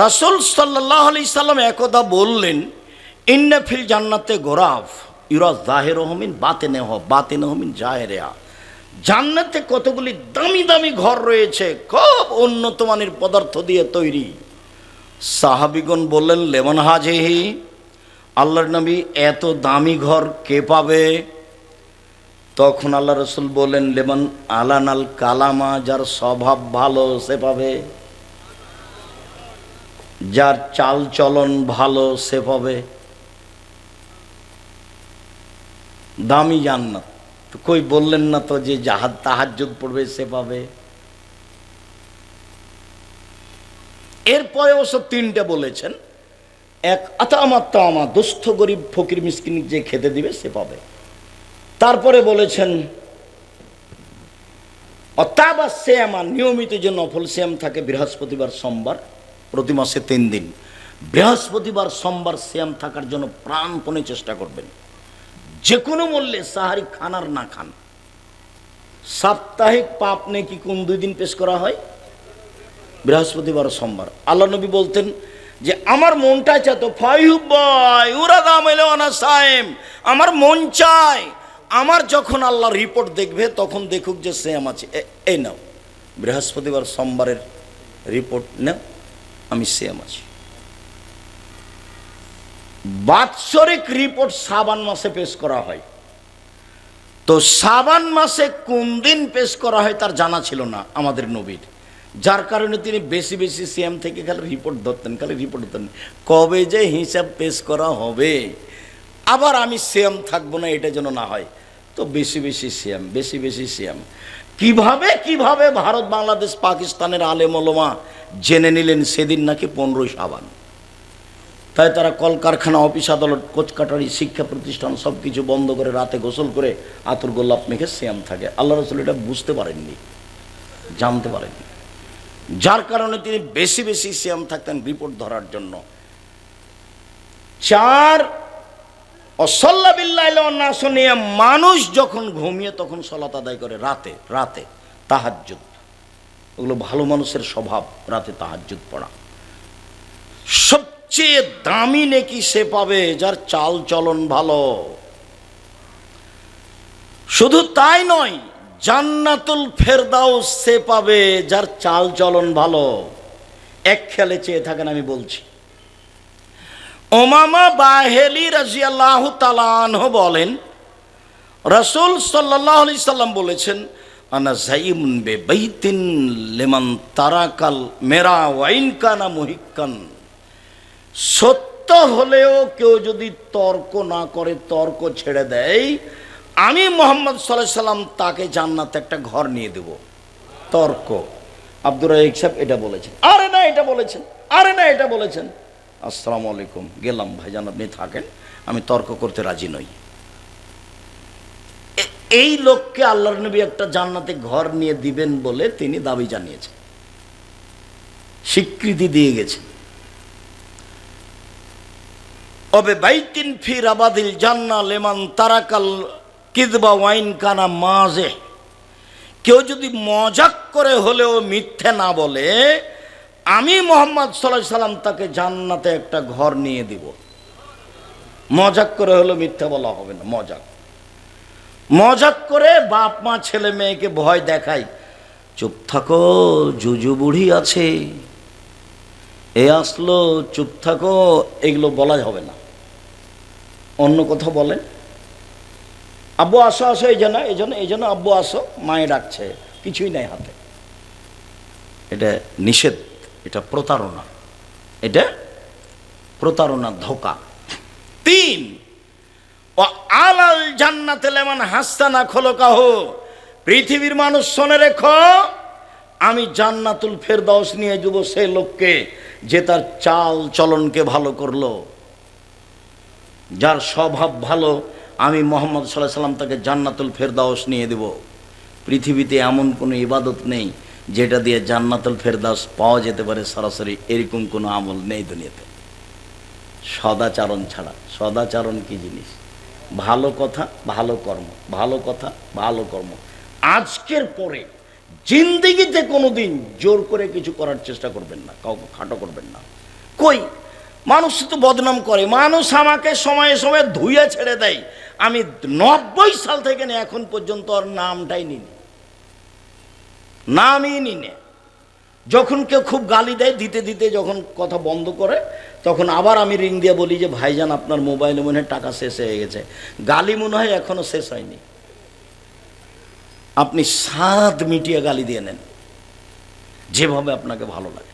রাসুল সাল্লাহ আলি সাল্লাম একদা বললেন, ইন্না ফিল জান্নাতে গোরাফ ইরা জাহের হমিন বাতে নেহ বাতে নহমিন জাহেরেয়া জান্নাতে কতগুলি দামি দামি ঘর রয়েছে, খুব উন্নত মানের পদার্থ দিয়ে তৈরি। সাহাবিগণ বললেন, লেমন হাজেহি, আল্লাহর নবী এত দামি ঘর কে পাবে? তখন আল্লাহ রসুল বললেন, লেমন আলান আল কালামা, যার স্বভাব ভালো, সে পাবে। যার চাল চলন ভালো সে পাবে। দামি জান্নাত। তো কই বললেন না তো যে জাহাজ তাহাজ্জুদ পড়বে সে পাবে? এরপরে অবশ্য তিনটা বলেছেন। এক, আতামাত তামা, দুস্থ, গরিব, ফকির, মিসকিন যে খেতে দিবে সে পাবে। তারপরে বলেছেন অত্যাবা শ্যামা, নিয়মিত যে নফল শ্যাম থাকে বৃহস্পতিবার, সোমবার প্রতি মাসে তিন দিন। বৃহস্পতিবার, সোমবার শ্যাম থাকার জন্য প্রাণপণে চেষ্টা করবেন। যে কোনো মূল্যে, সাহারি খান আর না খান। সাপ্তাহিক পাপ কি কোন দুই দিন পেশ করা হয়? বৃহস্পতিবার, সোমবার। আল্লাহ নবী বলতেন যে, আমার মনটা চায় তো ফাইহুবাই উরা দাম এলো না সায়েম। আমার মন চায়, আমার যখন আল্লাহ রিপোর্ট দেখবে, তখন দেখুক যে সেম আছে। এই নাও। বৃহস্পতিবার, সোমবারের রিপোর্ট নাও। আমি সেম আছি। বাৎসরিক রিপোর্ট সাবান মাসে পেশ করা হয়। তো সাবান মাসে কোন দিন পেশ করা হয় তার জানা ছিল না আমাদের নবীর। যার কারণে তিনি বেশি বেশি সিএম থেকে খালি রিপোর্ট ধরতেন, খালি রিপোর্ট ধরতেন। কবে যে হিসাব পেশ করা হবে? আবার আমি সিএম থাকব না, এটা যেন না হয়। তো বেশি বেশি সিএম বেশি বেশি সিএম কীভাবে কীভাবে ভারত, বাংলাদেশ, পাকিস্তানের আলেম ওলমা জেনে নিলেন সেদিন নাকি পনেরোই সাবান তাই তারা কলকারখানা, অফিস আদালত, কোচকাটারি, শিক্ষা প্রতিষ্ঠান সব কিছু বন্ধ করে রাতে গোসল করে আতর গোল্লাপ মেখে শ্যাম থাকে। আল্লাহ রসুল এটা বুঝতে পারেননি, জানতে পারেননি। যার কারণে তিনি বেশি বেশি শ্যাম থাকতেন রিপোর্ট ধরার জন্য। চার অসল্লা বিল্লাহ না শুনিয়ে মানুষ যখন ঘুমিয়ে তখন সলাত আদায় করে, রাতে রাতে তাহাজ্জুদ। ওগুলো ভালো মানুষের স্বভাব, রাতে তাহাজ্জুদ পড়া। সবচেয়ে দামি নেকি সে পাবে যার চাল চলন ভালো। শুধু তাই নয়, জান্নাতুল ফেরদাও সে পাবে যার চাল চলন ভালো। এক খেলে চেয়ে থাকেন আমি বলছি। ওমামা বাহেলি রাজিয়াল্লাহ তালানহ বলেন, রসুল সাল্লাহ আলি সাল্লাম বলেছেন, আনা জাইমুন বে বৈতিন লেমান তারাকাল মেরা ওয়াইন কানা মহিকান সত্য হলেও কেউ যদি তর্ক না করে, তর্ক ছেড়ে দেয়, আমি মোহাম্মদ সাল্লাহ সাল্লাম তাকে জান্নাতে একটা ঘর নিয়ে দেব। তর্ক। আব্দুর রাহিক সাহেব এটা বলেছেন। আরে না, এটা বলেছেন। আরে না, এটা বলেছেন। আসসালামু আলাইকুম। গেলাম, ভাইজান আপনি থাকেন, আমি তর্ক করতে রাজি নই। এই লোককে আল্লাহর নবী একটা জান্নাতে ঘর নিয়ে দিবেন বলে তিনি দাবি জানিয়েছেন। স্বীকৃতি দিয়ে গেছেন। অবে বাইতিন ফির আবাদিল জান্না লেমান তারাকাল কিদবা ওয়াইন কানা মাজে কেউ যদি মজাক করে হলেও মিথ্যে না বলে আমি মোহাম্মদ সাল্লাহ সাল্লাম তাকে জান্নাতে একটা ঘর নিয়ে দিব। মজাক করে হলেও মিথ্যা বলা হবে না, মজাক। মজাক করে বাপ, মা, ছেলে, মেয়েকে ভয় দেখায়, চুপ থাকো, জুজু বুড়ি আছে। এ আসলো, চুপ থাকো, এগুলো বলা হবে না। অন্য কথা বলেন আব্বু, আসো আসো, এই জন্য এই জন্য এই জন্য আব্বু, আসো, মায়ে ডাকছে, কিছুই নাই হাতে। এটা নিষেধ। এটা প্রতারণা। এটা প্রতারণা ধোকা। তিন, ও আলাল জান্নাতে লেমান হাস্তানা খোলো কাহ পৃথিবীর মানুষ শোনে রেখো, আমি জান্নাতুল ফেরদাউস নিয়ে যাব সে লোককে যে তার চাল চলনকে ভালো করল। যার স্বভাব ভালো, আমি মোহাম্মদ সাল্লাহ সাল্লাম তাকে জান্নাতুল ফেরদাউস নিয়ে দেব। পৃথিবীতে এমন কোনো ইবাদত নেই যেটা দিয়ে জান্নাতুল ফেরদাউস পাওয়া যেতে পারে সরাসরি, এরকম কোনো আমল নেই দুনিয়াতে। সদাচারণ ছাড়া। সদাচারণ কি জিনিস? ভালো কথা, ভালো কর্ম। ভালো কথা, ভালো কর্ম। আজকের পরে জিন্দিগিতে কোনো দিন জোর করে কিছু করার চেষ্টা করবেন না, কাউকে খাটো করবেন না। কই? মানুষ তো বদনাম করে। মানুষ আমাকে সময়ে সময়ে ধুয়ে ছেড়ে দেয়। আমি নব্বই সাল থেকে এখন পর্যন্ত ওর নামটাই নিনি নামই নিনে যখন কেউ খুব গালি দেয়, দিতে দিতে যখন কথা বন্ধ করে, তখন আবার আমি রিং দিয়ে বলি যে, ভাইজান, আপনার মোবাইলে মনে হয় টাকা শেষ হয়ে গেছে। গালি মনে হয় এখনও শেষ হয়নি। আপনি সাত মিটিয়ে গালি দিয়ে নেন। যেভাবে আপনাকে ভালো লাগে।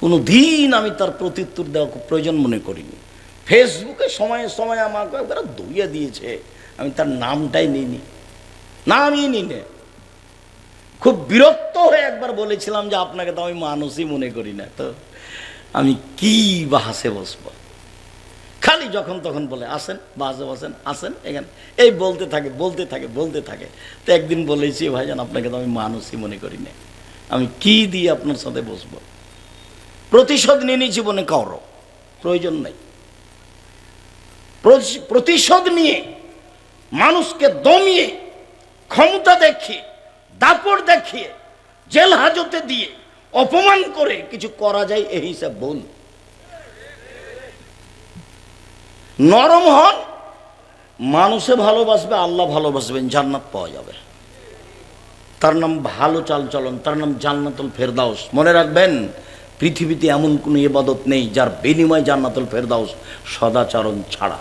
কোনো দিন আমি তার প্রত্যুত্তর দেওয়া প্রয়োজন মনে করিনি। ফেসবুকে সময়ে সময়ে আমাকে একবার ধুইয়ে দিয়েছে। আমি তার নামটাই নিইনি। নামই নিনে খুব বিরক্ত হয়ে একবার বলেছিলাম যে আপনাকে তো আমি মানুষই মনে করি না। তো আমি কি বা হাসে বসবো? খালি যখন তখন বলে, আসেন, বাসে বসেন, আসেন, এখানে। এই বলতে থাকে বলতে থাকে বলতে থাকে। তো একদিন বলেছি, ভাইজান, আপনাকে তো আমি মানুষই মনে করি না। আমি কি দিয়ে আপনার সাথে বসবো? প্রতিশোধ নিয়ে নি জীবনে কারও। প্রয়োজন নেই। প্রতি- প্রতিশোধ নিয়ে মানুষকে দমিয়ে ক্ষমতা দেখিয়ে দাপড় দেখিয়ে, জেল হাজতে দিয়ে অপমান করে কিছু করা যায়, এই হিসাব ভুল নরম হন, মানুষে ভালোবাসবে, আল্লাহ ভালোবাসবেন, জান্নাত পাওয়া যাবে। তার নাম ভালো চালচলন, তার নাম জান্নাতুল ফেরদাউস। মনে রাখবেন, পৃথিবীতে এমন কোনো ইবাদত নেই, যার বিনিময় জান্নাতুল ফেরদাউস সদাচরণ ছাড়া।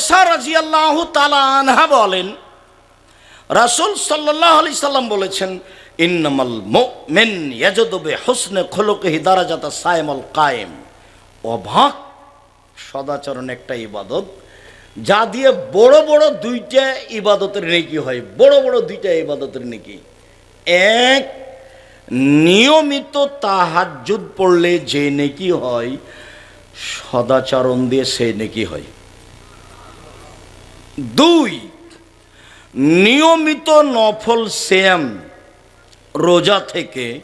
আয়েশা রাজিয়াল্লাহ তালা আনহা বলেন, রাসূল সাল্লাল্লাহু আলাইহি সাল্লাম বলেছেন, ইন্নামাল মুমিন ইয়াজদুবে হুসনে খুলুকিহি দারাজাতা সাইমাল কায়েম। অবাক, সদাচরণ একটা ইবাদত, যা দিয়ে বড় বড় দুইটা ইবাদতের নেকি হয়, বড় বড় দুইটা ইবাদতের নেকি। এক, নিয়মিত তাহাজ্জুদ পড়লে যে নেকি হয়, সদাচরণ দিয়ে সেই নেকি হয়। দুই, নিয়মিত নফল শ্যাম রোজা থেকে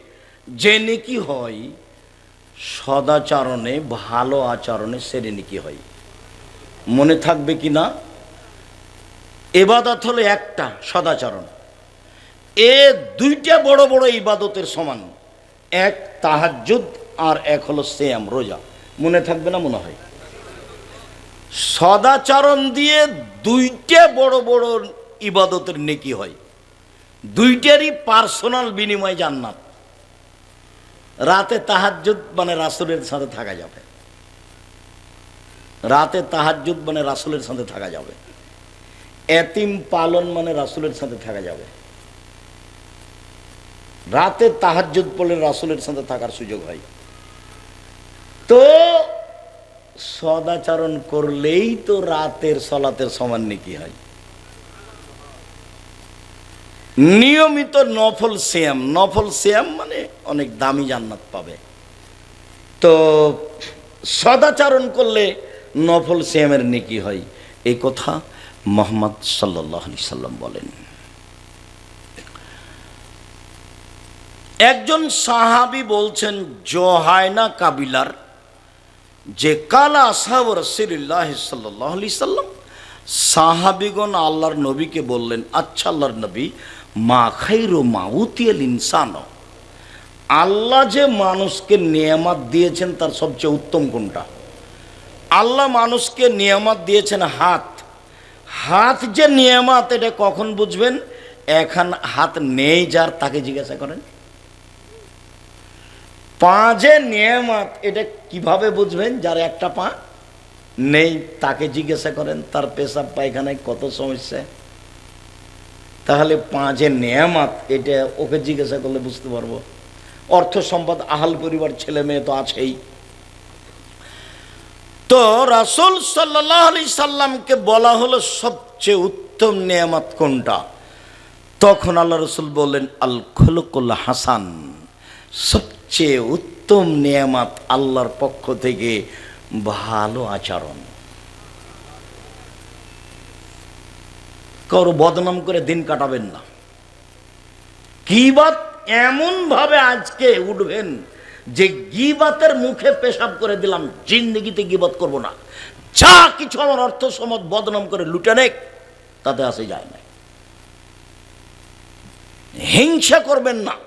যে নেকি হয়, সদাচারণে, ভালো আচরণে সেরে নেকি হয়। মনে থাকবে কি না? এবাদত হলো একটা, সদাচরণ। এ দুইটা বড় বড় ইবাদতের সমান। এক তাহাজ্জুদ আর এক হলো শ্যাম, রোজা। মনে থাকবে না মনে হয়? সদাচরণ দিয়ে দুইটা বড় বড় ইবাদতের নেকি হয়। দুইটারই পার্সোনাল বিনিময় জান্নাত। রাতে তাহাজ্জুদ মানে রাসুলের সাথে থাকা যাবে। রাতে তাহাজ্জুদ মানে রাসুলের সাথে থাকা যাবে। এতিম পালন মানে রাসুলের সাথে থাকা যাবে। রাতে তাহাজ্জুদ পড়লে রাসুলের সাথে থাকার সুযোগ হয়। তো সদাচরণ করলেই তো রাতের সলাতের সমান নাকি হয়। নিয়মিত নফল শ্যাম নফল শ্যাম মানে অনেক দামি জান্নাত পাবে। তো সদাচরণ করলে নফল শ্যামের নেকি হয়। এই কথা মোহাম্মদ সাল্লাহ আলি সাল্লাম বলেন। একজন সাহাবি বলছেন, জহায়না কাবিলার যে কালা আসাব রসিল্লাহ সাল্লাহ আলি সাল্লাম, সাহাবিগণ আল্লাহর নবীকে বললেন আচ্ছা আল্লাহর নবী, মা খাইরো মাউতিয়াল ইনসান। আল্লাহ যে মানুষকে নিয়ামাত দিয়েছেন, তার সবচেয়ে উত্তম কোনটা আল্লাহ মানুষকে নিয়ামত দিয়েছেন হাত। হাত যে নিয়ামত, এটা কখন বুঝবেন? এখন হাত নেই যার, তাকে জিজ্ঞাসা করেন। পা যে নিয়ামত, এটা কীভাবে বুঝবেন? যার একটা পা নেই, তাকে জিজ্ঞাসা করেন, তার পেশাব পায়খানায় কত সমস্যা? তাহলে পা যে নিয়ামত, এটা ওকে জিজ্ঞাসা করলে বুঝতে পারব। অর্থ সম্পদ, আহাল পরিবার, ছেলে মেয়ে তো আছেই। তো রাসুল সাল্লাহ আলি সাল্লামকে বলা হলো সবচেয়ে উত্তম নিয়ামত কোনটা? তখন আল্লাহ রসুল বললেন আল খলকুল হাসান, সবচেয়ে উত্তম নিয়ামত আল্লাহর পক্ষ থেকে ভালো আচরণ। কারও বদনাম করে দিন কাটাবেন না। কিবাত এমন ভাবে আজকে উঠবেন যে গিবাতের মুখে পেশাব করে দিলাম, জিন্দগিতে গিবাত করব না। যা কিছু আমার অর্থ সমত বদনাম করে লুটে নেক, তাতে আসে যায় না। হিংসা করবেন না।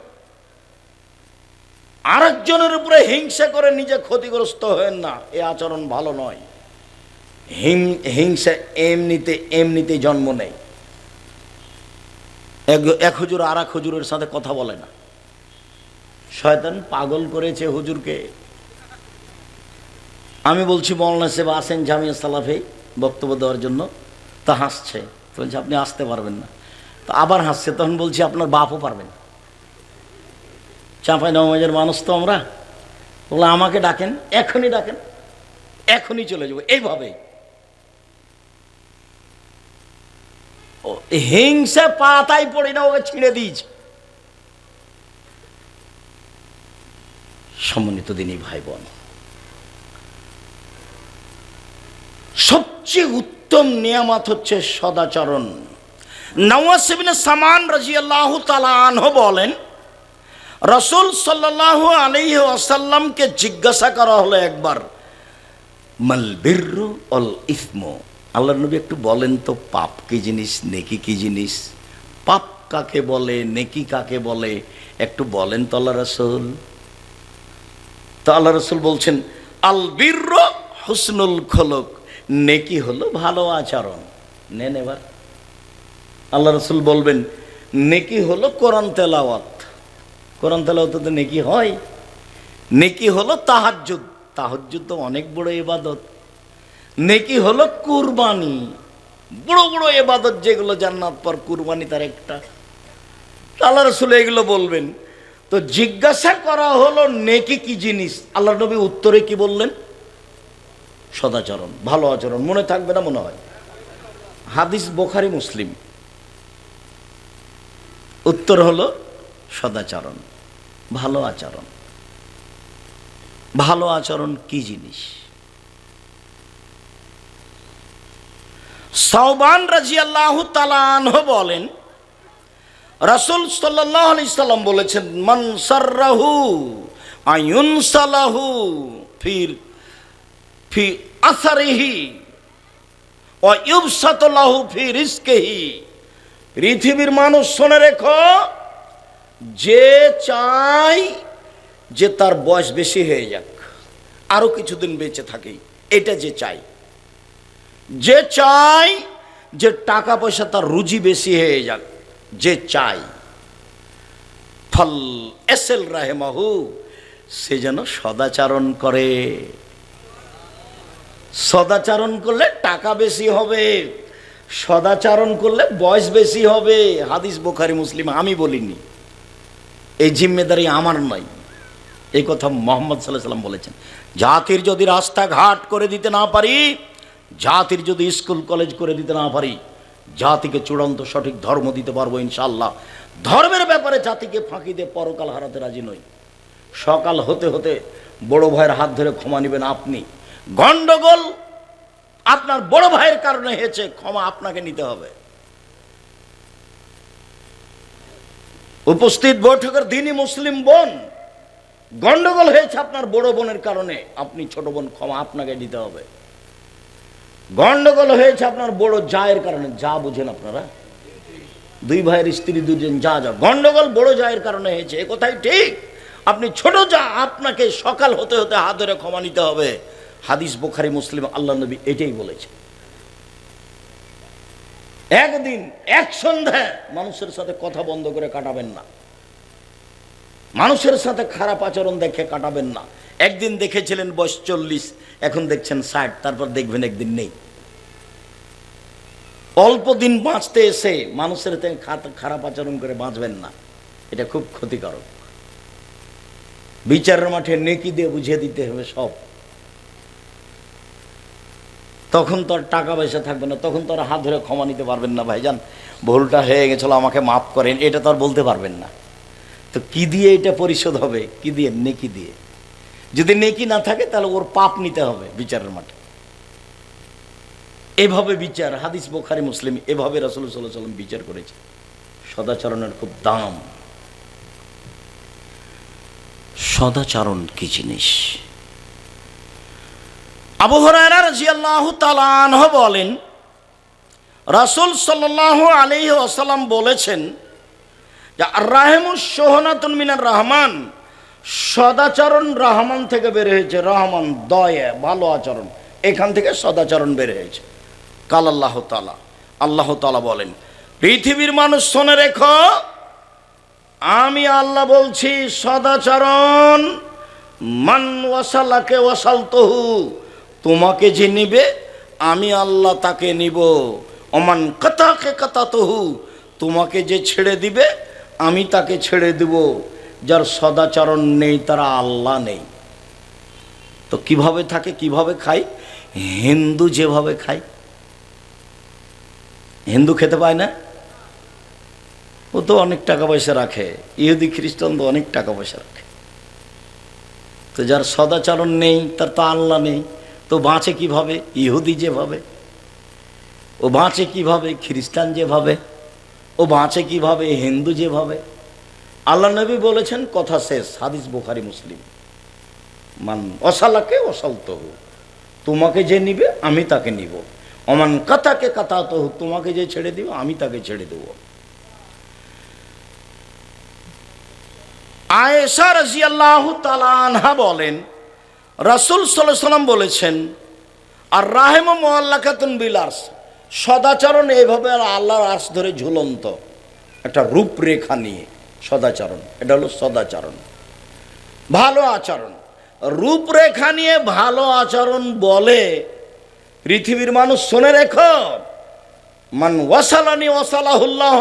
আরেকজনের উপরে হিংসা করে নিজে ক্ষতিগ্রস্ত হবেন না। এ আচরণ ভালো নয়। হিং, হিংসা এমনিতে এমনিতে জন্ম নেয়। এক হুজুর আর এক হুজুরের সাথে কথা বলে না। শয়তান পাগল করেছে হুজুরকে। আমি বলছি, মৌলানা সেবা আসেন জামিয়া সালাফে বক্তব্য দেওয়ার জন্য। তা হাসছে। বলছে, আপনি আসতে পারবেন না। তো আবার হাসছে। তখন বলছি, আপনার বাপও পারবেন না। চাঁপাই নবাজের মানুষ তো আমরা বলে আমাকে ডাকেন, এখনই ডাকেন, এখনই চলে যাব এইভাবে হিংসা পাতাই পড়ে না, ওকে ছিঁড়ে দিয়েছে। সম্মানিত দিনই ভাই বোন সবচেয়ে উত্তম নিয়ামত হচ্ছে সদাচরণ। নওয়াজ সামান রাজিয়াল্লাহ তালাহ বলেন রসুল সাল্লাহ আলহি আসাল্লামকে জিজ্ঞাসা করা হলো একবার, মাল বিরু অল ইসমো? আল্লাহ নবী একটু বলেন তো, পাপ কি জিনিস, নেকি কি জিনিস? পাপ কাকে বলে, নেকি কাকে বলে? একটু বলেন তো আল্লাহ রসুল। তো আল্লাহ রসুল বলছেন, আল বীর হুসনুল খলক, নেকি হলো ভালো আচরণ। নেন এবার। আল্লাহ রসুল বলবেন, নেকি হলো কোরআন তেলাওয়াত। কোরআন তেলাওয়াত তো নেকি হয়। নেকি হলো তাহাজ্জুদ। তাহাজ্জুদ তো অনেক বড় ইবাদত। নেকি হলো কুরবানি। বড় বড় এবাদত যেগুলো জান্নাত পর কুরবানি তার একটা। আল্লাহ রসুল এগুলো বলবেন। তো জিজ্ঞাসা করা হলো নেকি কি জিনিস? আল্লাহ নবী উত্তরে কি বললেন? সদাচরণ, ভালো আচরণ, মনে থাকবে না মনে হয়। হাদিস বোখারি, মুসলিম। উত্তর হলো সদাচরণ। ভালো আচরণ। ভালো আচরণ কি জিনিস? সাউবান রাজি আল্লাহ বলেন, রাসুল সাল্লাম বলেছেন, মান সার্রাহু আয়ুন সালাহু ফির, ফি আসারিহি ও ইউবসাতলাহু ফি রিস্কেহি পৃথিবীর মানুষ শুনে রেখো যে চাই যে তার বয়স বেশি হয়ে যাক, আরও কিছুদিন বেঁচে থাকি এটা যে চাই। যে চাই যে টাকা পয়সা তার রুজি বেশি হয়ে যাক, যে চাই। ফল এসেল রাহেমাহু, সে যেন সদাচারণ করে। সদাচারণ করলে টাকা বেশি হবে, সদাচারণ করলে বয়স বেশি হবে। হাদিস বোখারি মুসলিম, আমি বলিনি। এই জিম্মেদারি আমার নয়। এই কথা মোহাম্মদ সাল্লাহ সাল্লাম বলেছেন। জাতির যদি রাস্তাঘাট করে দিতে না পারি, জাতির যদি স্কুল, কলেজ করে দিতে না পারি, জাতিকে চূড়ান্ত সঠিক ধর্ম দিতে পারব ইনশাল্লাহ ধর্মের ব্যাপারে জাতিকে ফাঁকি দিয়ে পরকাল হারাতে রাজি নই। সকাল হতে হতে বড় ভাইয়ের হাত ধরে ক্ষমা নেবেন আপনি। গণ্ডগোল আপনার বড় ভাইয়ের কারণে হয়েছে, ক্ষমা আপনাকে নিতে হবে। উপস্থিত বৈঠকের দিনই মুসলিম বোন। গন্ডগোল হয়েছে আপনার বড় বোনের কারণে। আপনি ছোট বোন, ক্ষমা আপনাকে দিতে হবে। গন্ডগোল হয়েছে আপনার বড় জায়ের কারণে। যা বুঝেন আপনারা। দুই ভাইয়ের স্ত্রী, দুজন যা যা। গন্ডগোল বড় জায়ের কারণে হয়েছে। এ কথাই ঠিক। আপনি ছোট যা, আপনাকে সকাল হতে হতে হাত ধরে ক্ষমা নিতে হবে। হাদিস বোখারি, মুসলিম, আল্লাহ নবী এটাই বলেছে একদিন, এক সন্ধ্যায় মানুষের সাথে কথা বন্ধ করে কাটাবেন না। মানুষের সাথে খারাপ আচরণ দেখে কাটাবেন না। একদিন দেখেছিলেন বয়স চল্লিশ, এখন দেখছেন ষাট, তারপর দেখবেন একদিন নেই। অল্প দিন বাঁচতে এসে মানুষের খারাপ আচরণ করে বাঁচবেন না। এটা খুব ক্ষতিকারক। বিচারের মাঠে নেকি দিয়ে বুঝিয়ে দিতে হবে সব। তখন তো আর টাকা পয়সা থাকবে না, তখন তো আর হাত ধরে ক্ষমা নিতে পারবেন না ভাইজান। ভুলটা হয়ে গেছিল, আমাকে মাফ করেন, এটা তো আর বলতে পারবেন না। তো কি দিয়ে এটা পরিশোধ হবে? কি দিয়ে? নেকি দিয়ে। যদি নেকি না থাকে, তাহলে ওর পাপ নিতে হবে বিচারের মাঠে। এভাবে বিচার, হাদিস বোখারি, মুসলিম, এভাবে রসুল সাল্লাম বিচার করেছে। সদাচরণের খুব দাম। সদাচরণ কি জিনিস? আবু হরায়রা রাজিয়াল্লাহু তালানহ বলেন, রাসূল সাল্লাল্লাহু আলাইহি ওয়াসাল্লাম বলেছেন যে রাহেমুস সোহনাতুন মিনার রহমান। সদাচরণ রহমান থেকে বের হয়েছে, রহমান দয়া, ভালো আচরণ। এখান থেকে সদাচরণ বের হয়েছে। কাল আল্লাহ তালা আল্লাহ তালা বলেন, পৃথিবীর মানুষ শোনে রেখো, আমি আল্লাহ বলছি, সদাচরণ, মান ওয়াসালাকে ওয়াসাল তহু তোমাকে যে নিবে, আমি আল্লাহ তাকে নিব। অমান কথাকে কথা তহু তোমাকে যে ছেড়ে দিবে, আমি তাকে ছেড়ে দিব। যার সদাচরণ নেই, তারা আল্লাহ নেই। তো কীভাবে থাকে, কীভাবে খায়? হিন্দু যেভাবে খায়। হিন্দু খেতে পায় না? ও তো অনেক টাকা পয়সা রাখে। ইহুদি, খ্রিস্টান তো অনেক টাকা পয়সা রাখে। তো যার সদাচরণ নেই, তার তো আল্লাহ নেই। তো বাঁচে কীভাবে? ইহুদি যেভাবে। ও বাঁচে কীভাবে? খ্রিস্টান যেভাবে। ও বাঁচে কীভাবে? হিন্দু যেভাবে। আল্লাহ নবী বলেছেন, কথা শেষ। হাদিস বুখারি, মুসলিম। মান অসালাকে অসালত তোমাকে যে নিবে, আমি তাকে নিব। অমান কাতাকে কথা তো তোমাকে যে ছেড়ে দিব, আমি তাকে ছেড়ে দেব। আয়েশা রাজিয়াল্লাহ তালানহা বলেন রাসুল সাল্লাম বলেছেন, আর রাহেম মোয়াল্লাকাতুন বিলাস সদাচরণ এইভাবে আল্লাহর আস ধরে ঝুলন্ত। একটা রূপরেখা নিয়ে সদাচরণ, এটা হলো সদাচরণ। ভালো আচরণ। রূপরেখা নিয়ে ভালো আচরণ বলে পৃথিবীর মানুষ শোনে রেখো, মান ওয়াসালানি ওয়াসালাহুল্লাহ।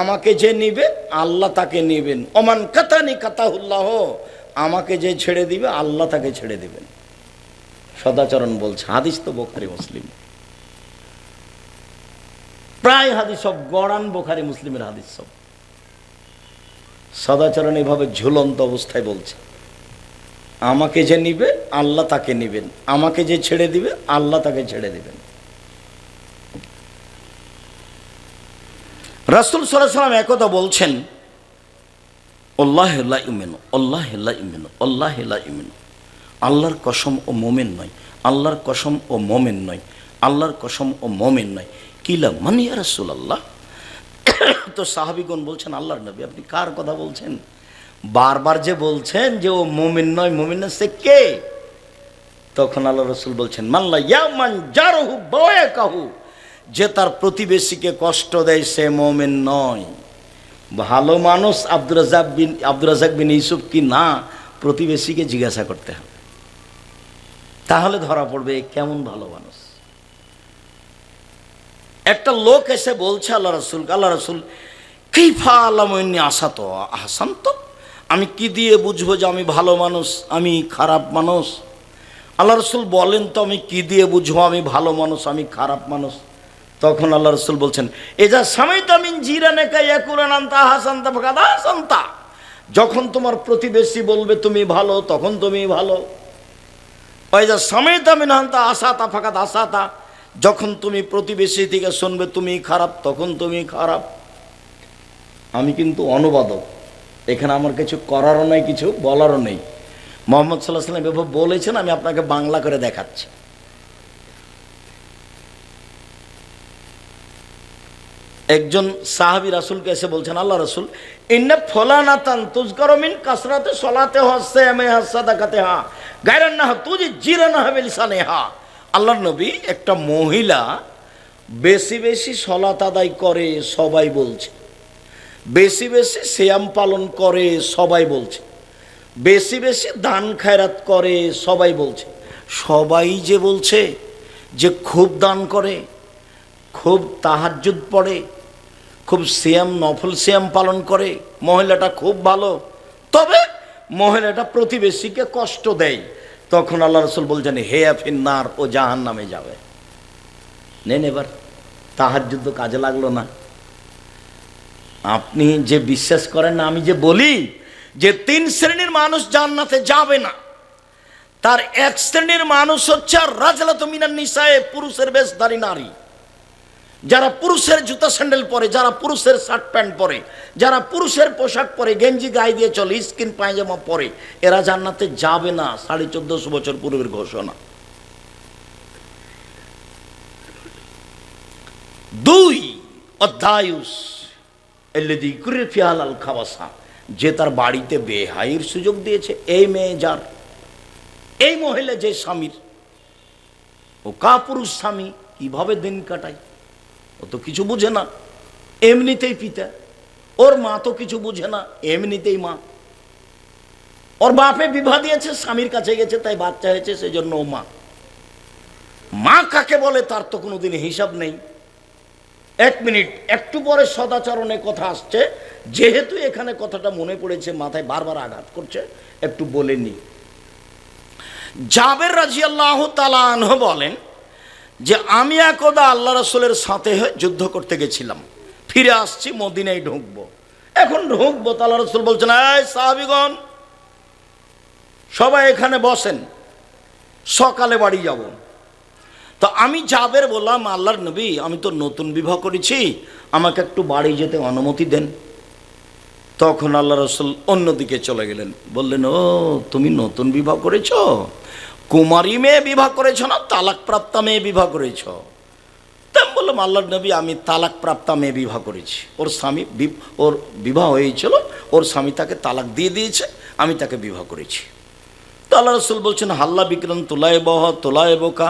আমাকে যে নিবে, আল্লাহ তাকে নিবেন। ওমান কাতানি কাতাহুল্লাহ। আমাকে যে ছেড়ে দিবে, আল্লাহ তাকে ছেড়ে দেবেন। সদাচরণ বলছে, হাদিস তো বোখারি মুসলিম। প্রায় হাদিস সব, গড়ান বোখারি মুসলিমের হাদিস সব। সদাচরণ এভাবে ঝুলন্ত অবস্থায় বলছে। আমাকে যে নিবে, আল্লাহ তাকে নিবেন। আমাকে যে ছেড়ে দিবে, আল্লাহ তাকে ছেড়ে দিবেন। রাসুল সাল্লাম একথা বলছেন আল্লাহ ইমেন আল্লাহ ইমেন আল্লাহ ইমেন আল্লাহর কসম ও মোমেন নয়, আল্লাহর কসম ও মোমেন নয়, আল্লাহর কসম ও মোমেন নয়। কিলা মানিয়া রাসুল আল্লাহ তো সাহাবিগণ বলছেন, আল্লাহর নবী, আপনি কার কথা বলছেন? বারবার যে বলছেন যে ও মোমিন নয়, মোমিন না সে কে? তখন আল্লাহ রসুল বলছেন মাল্লা ইয়া মান জারহু বয়া কাহু যে তার প্রতিবেশীকে কষ্ট দেয় সে মোমেন নয়। ভালো মানুষ আব্দুর রাজাক বিন আব্দুর রাজাক বিন ইউসুফ কি না, প্রতিবেশীকে জিজ্ঞাসা করতে হবে। তাহলে ধরা পড়বে কেমন ভালো মানুষ। একটা লোক এসে বলছে, আল্লাহ রসুল আল্লাহ রসুল, কিফা আল্লামনি আসা তো আহসান তো আমি কি দিয়ে বুঝব যে আমি ভালো মানুষ, আমি খারাপ মানুষ? আল্লাহ রসুল বলেন তো, আমি কি দিয়ে বুঝব আমি ভালো মানুষ, আমি খারাপ মানুষ? তখন আল্লাহ রসুল বলছেন এ যা সময় তো আমি জিরানে কাইয়াকুরানান্তা হাসান্তা ফাঁকাদা হাসান্তা যখন তোমার প্রতিবেশী বলবে, তুমি ভালো, তখন তুমি ভালো। ওই যা সময় তো আমি নান্তা আশাতা ফাঁকাত আশাতা যখন তুমি প্রতিবেশী থেকে শুনবে, তুমি খারাপ, তখন তুমি খারাপ। আমি কিন্তু অনুবাদক। এখানে আমার কিছু করারও নেই, কিছু বলারও নেই। মোহাম্মদ সাল্লাহ সাল্লাম এভাবে বলেছেন, আমি আপনাকে বাংলা করে দেখাচ্ছি। একজন সাহাবি রাসুলকে এসে বলছেন, আল্লাহ রসুল, ইন্না ফলানাতান তুজকর মিন কাসরাতে সলাতে হসে এমে হাসা দেখাতে হা গায়রান না তুজি না হবে লিসানে হা আল্লাহর নবী একটা মহিলা বেশি বেশি সলাত আদায় করে, সবাই বলছে। বেশি বেশি শ্যাম পালন করে, সবাই বলছে। বেশি বেশি দান খায়রাত করে, সবাই বলছে। সবাই যে বলছে যে খুব দান করে, খুব তাহাজ্জুদ পড়ে খুব শ্যাম নফল শ্যাম পালন করে। মহিলাটা খুব ভালো। তবে মহিলাটা প্রতিবেশীকে কষ্ট দেয়। তখন আল্লাহ রসুল বলছেন, হে আফিন্নার ও জাহান নামে যাবে নেন এবার, তাহাজ্জুদ তো কাজে লাগল না। আপনি যে বিশ্বাস করেন না, আমি যে বলি যে তিন শ্রেণির মানুষ জান্নাতে যাবে না। তার এক শ্রেণির মানুষ হচ্ছে আর রাজলাত মিনার নিশায় পুরুষের বেশধারী নারী। যারা পুরুষের জুতা স্যান্ডেল পরে, যারা পুরুষের শার্ট প্যান্ট পরে, যারা পুরুষের পোশাক পরে, গেঞ্জি গায়ে দিয়ে চলে, স্কিন পায়জামা পরে, এরা জান্নাতে যাবে না, সাড়ে চোদ্দশো বছর পূর্বের ঘোষণা। দুই অধ্যায়ুষ ফিয়াল আল খাবাসা, যে তার বাড়িতে বেহাইয়ের সুযোগ দিয়েছে, এই মেয়ে যার, এই মহিলা যে স্বামীর, ও কাপুরুষ স্বামী, কীভাবে দিন কাটায়? ও তো কিছু বুঝে না। এমনিতেই পিতা। ওর মা তো কিছু বুঝে না, এমনিতেই মা। ওর বাপে বিবাহ দিয়েছে, স্বামীর কাছে গেছে, তাই বাচ্চা হয়েছে সেই জন্য ও মা। মা কাকে বলে তার তো কোনোদিন হিসাব নেই। এক মিনিট, একটু পরে সদাচরণে কথা আসছে। যেহেতু এখানে কথাটা মনে পড়েছে, মাথায় বারবার আঘাত করছে, একটু বলে নি জাবের রাজি আল্লাহ তালাহ বলেন যে আমি একদা আল্লাহ রসুলের সাথে যুদ্ধ করতে গেছিলাম। ফিরে আসছি, মদিনায় ঢুকবো। এখন ঢুকবো তো আল্লাহ রসুল বলছেন, এই সাহাবিগণ, সবাই এখানে বসেন, সকালে বাড়ি যাব। তো আমি যাবের বললাম, আল্লাহর নবী, আমি তো নতুন বিবাহ করেছি, আমাকে একটু বাড়ি যেতে অনুমতি দেন। তখন আল্লাহ রসুল অন্যদিকে চলে গেলেন। বললেন, ও, তুমি নতুন বিবাহ করেছ? কুমারী মেয়ে বিবাহ করেছ না তালাক প্রাপ্তা মেয়ে বিবাহ করেছ? তা আমি বললাম আল্লাহ নবী, আমি তালাক প্রাপ্তা মেয়ে বিবাহ করেছি। ওর স্বামী ওর বিবাহ হয়েছিল, ওর স্বামী তাকে তালাক দিয়ে দিয়েছে, আমি তাকে বিবাহ করেছি। তো আল্লাহ রসুল বলছেন, হাল্লা বিক্রম তোলায় বহ তোলায় বোকা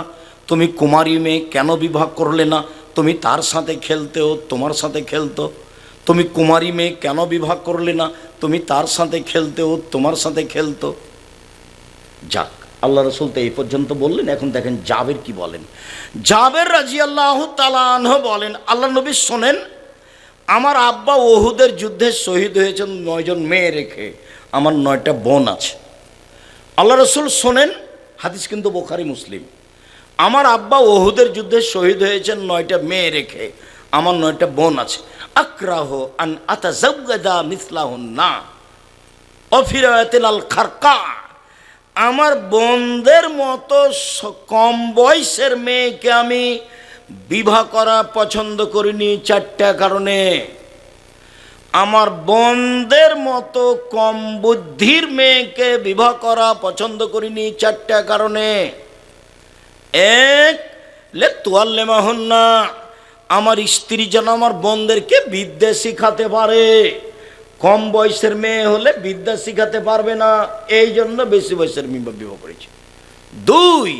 তুমি কুমারী মেয়ে কেন বিবাহ করলে না? তুমি তার সাথে খেলতে ও তোমার সাথে খেলতো। তুমি কুমারী মেয়ে কেন বিবাহ করলে না? তুমি তার সাথে খেলতে ও তোমার সাথে খেলতো। যাক আল্লাহ রসুল তো এই পর্যন্ত বললেন, এখন দেখেন জাবের কি বলেন। জাবের রাজি আল্লাহ তালাহ বলেন, আল্লাহ নবী শোনেন, আমার আব্বা ওহুদের যুদ্ধে শহীদ হয়েছেন নয়জন মেয়ে রেখে, আমার নয়টা বোন আছে। আল্লাহ রসুল শোনেন, হাদিস কিন্তু বোখারি, মুসলিম। আমার আব্বা ওহুদের যুদ্ধে শহীদ হয়েছেন নয়টা মেয়ে রেখে, আমার নয়টা বোন আছে। আক্রাহ আন আতা জব্গদা মিসলাহুন না অফিরায়াতিল আল খারকা আমার বোনদের মতো কম বয়সের মেয়েকে আমি বিবাহ করা পছন্দ করিনি চারটা কারণে। আমার বোনদের মতো কম বুদ্ধির মেয়েকে বিবাহ করা পছন্দ করিনি চারটা কারণে। এক, লে তোয়াল্লে না আমার স্ত্রী যেন আমার বোনদেরকে বিদ্যা শিখাতে পারে। কম বয়সের মেয়ে হলে বিদ্যা শিখাতে পারবে না, এই জন্য বেশি বয়সের মেয়ে বিবাহ করেছে। দুই,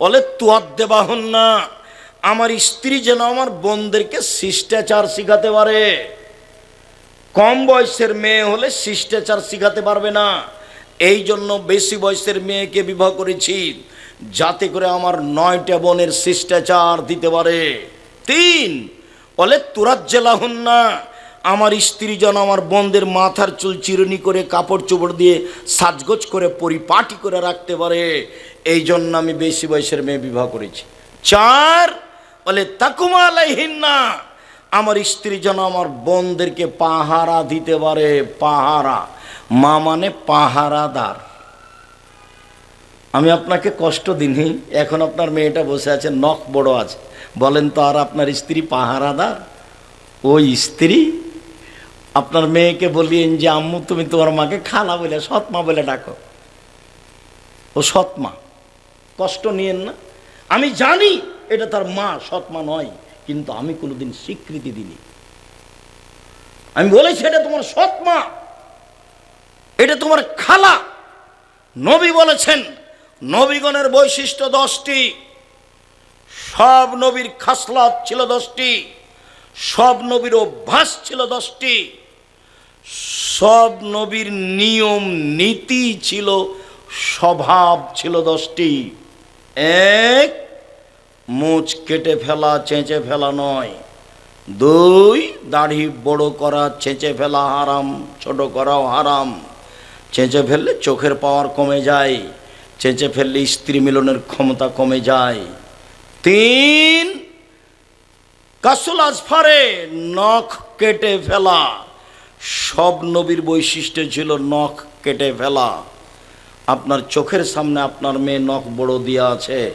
বলে তোয়ার দেবাহন না। আমার স্ত্রী যেন আমার বোনদেরকে শিষ্টাচার শিখাতে পারে। কম বয়সের মেয়ে হলে শিষ্টাচার শিখাতে পারবে না। এই জন্য বেশি বয়সের মেয়েকে বিবাহ করেছি, যাতে করে আমার নয়টা বোনের শিষ্টাচার দিতে পারে। তিন, বলে তুরাজ্জেলাহন না। আমার স্ত্রী যেন আমার বোনদের মাথার চুল চিরুনি করে কাপড় চোপড় দিয়ে সাজগোজ করে পরিপাটি করে রাখতে পারে, এই জন্য আমি বেশি বয়সের মেয়ে বিবাহ করেছি। চার, বলে, তাকুমা আলাইহিন না আমার স্ত্রী যেন আমার বোনদেরকে পাহারা দিতে পারে, পাহারা। মা মানে পাহারাদার। আমি আপনাকে কষ্ট দিনই এখন আপনার মেয়েটা বসে আছে, নখ বড় আছে। বলেন তো, আর আপনার স্ত্রী পাহারাদার? ওই স্ত্রী আপনার মেয়েকে বলিয়েন যে, আম্মু, তুমি তোমার মাকে খালা বলে, সৎমা বলে ডাকো। ও সৎমা, কষ্ট নিয়েন না। আমি জানি এটা তার মা, সৎমা নয়, কিন্তু আমি কোনোদিন স্বীকৃতি দিনি আমি বলেছি, এটা তোমার সৎমা, এটা তোমার খালা। নবী বলেছেন, নবীগণের বৈশিষ্ট্য দশটি। সব নবীর খাসলাত ছিল দশটি, সব নবীর অভ্যাস ছিল দশটি। সব নবীর নিয়ম, নীতি ছিল, স্বভাব ছিল দশটি। এক, মুচ কেটে ফেলা, চেঁচে ফেলা নয়। দুই, দাড়ি বড় করা, চেঁচে ফেলা হারাম, ছোট করাও হারাম। চেঁচে ফেললে চোখের পাওয়ার কমে যায়, চেঁচে ফেললে স্ত্রী মিলনের ক্ষমতা কমে যায়। তিন, কাসুল আজফারে নখ কেটে ফেলা। সব নবীর বৈশিষ্ট্য ছিল নখ কেটে ফেলা। আপনার চোখের সামনে আপনার মেয়ে নখ বড় দিয়া আছে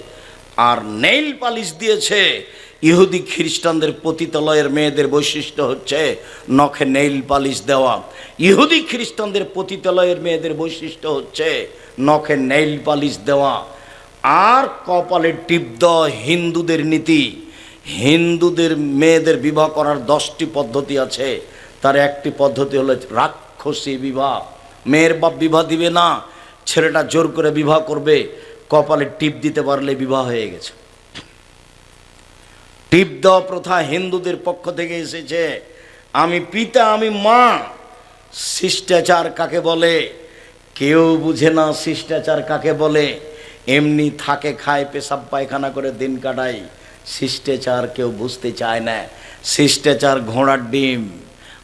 আর নেইল পালিশ দিয়েছে। ইহুদি খ্রিস্টানদের পতিতালয়ের মেয়েদের বৈশিষ্ট্য হচ্ছে নখে নেইল পালিশ দেওয়া। ইহুদি খ্রিস্টানদের পতিতালয়ের মেয়েদের বৈশিষ্ট্য হচ্ছে নখে নেইল পালিশ দেওয়া। আর কপালে টিপ দেওয়া হিন্দুদের নীতি। হিন্দুদের মেয়েদের বিবাহ করার দশটি পদ্ধতি আছে। তার একটি পদ্ধতি হলো রাক্ষসী বিবাহ। মেয়ের বাপ বিবাহ দিবে না, ছেলেটা জোর করে বিবাহ করবে, কপালে টিপ দিতে পারলে বিবাহ হয়ে গেছে। টিপ দেওয়া প্রথা হিন্দুদের পক্ষ থেকে এসেছে, আমি পিতা, আমি মা, শিষ্টাচার কাকে বলে? কেউ বুঝে না শিষ্টাচার কাকে বলে? এমনি থাকে, খায়, পেশাব, পায়খানা করে দিন কাটাই শিষ্টাচার কেউ বুঝতে চায় না। শিষ্টাচার ঘোড়ার ডিম।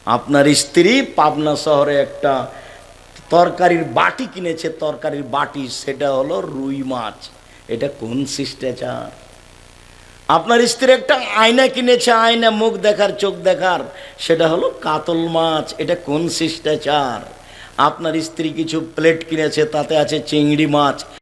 আপনার স্ত্রী পাবনা শহরে একটা তরকারির বাটি কিনেছে, তরকারির বাটি, সেটা হলো রুই মাছ। এটা কোন শিষ্টাচার? আপনার স্ত্রী একটা আয়না কিনেছে, আয়না মুখ দেখার, চোখ দেখার, সেটা হলো কাতল মাছ। এটা কোন শিষ্টাচার? আপনার স্ত্রী কিছু প্লেট কিনেছে, তাতে আছে চিংড়ি মাছ।